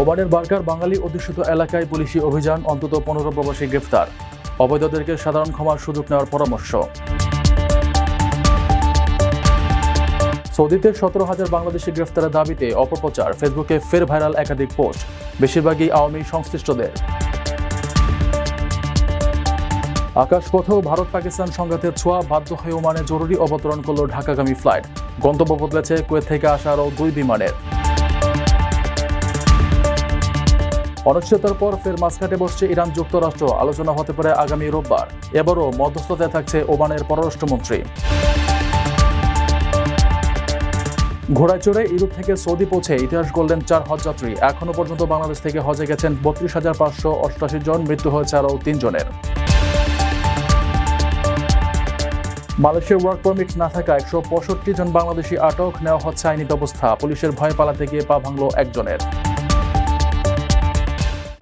ওমানের বার্কার বাঙালি অধ্যুষিত এলাকায় পুলিশি অভিযান অন্তত পনেরো প্রবাসী গ্রেফতার। অবৈধদেরকে সাধারণ ক্ষমার সুযোগ নেওয়ার পরামর্শ। সৌদিতে সতেরো হাজার বাংলাদেশি গ্রেফতারের দাবিতে অপপ্রচার, ফেসবুকে ফের ভাইরাল একাধিক পোস্ট, বেশিরভাগই আওয়ামী সংশ্লিষ্টদের। আকাশপথেও ভারত পাকিস্তান সংঘাতের ছোঁয়া বাধ্য হয়ে ওমানে জরুরি অবতরণ করল ঢাকাগামী ফ্লাইট। গন্তব্য বদলেছে কুয়েত থেকে আসা আরও দুই বিমানের। অনিশ্চয়তার পর ফের মাঝখাটে বসছে ইরান যুক্তরাষ্ট্র। আলোচনা হতে পারে আগামী রোববার। এবারও মধ্যস্থতায় থাকছে ওমানের পররাষ্ট্রমন্ত্রী। ঘোড়ায় চড়ে ইউরোপ থেকে সৌদি পৌঁছে ইতিহাস গড়লেন চার হজযাত্রী এখনও পর্যন্ত বাংলাদেশ থেকে হজে গেছেন বত্রিশ হাজার পাঁচশো অষ্টাশি জন। মৃত্যু হয়েছে আরও তিনজনের। মালয়েশিয়ার ওয়ার্ক পারমিট না থাকা একশো পঁয়ষট্টি জন বাংলাদেশি আটক। নেওয়া হচ্ছে আইনি ব্যবস্থা। পুলিশের ভয় পালাতে গিয়ে পা ভাঙল একজনের।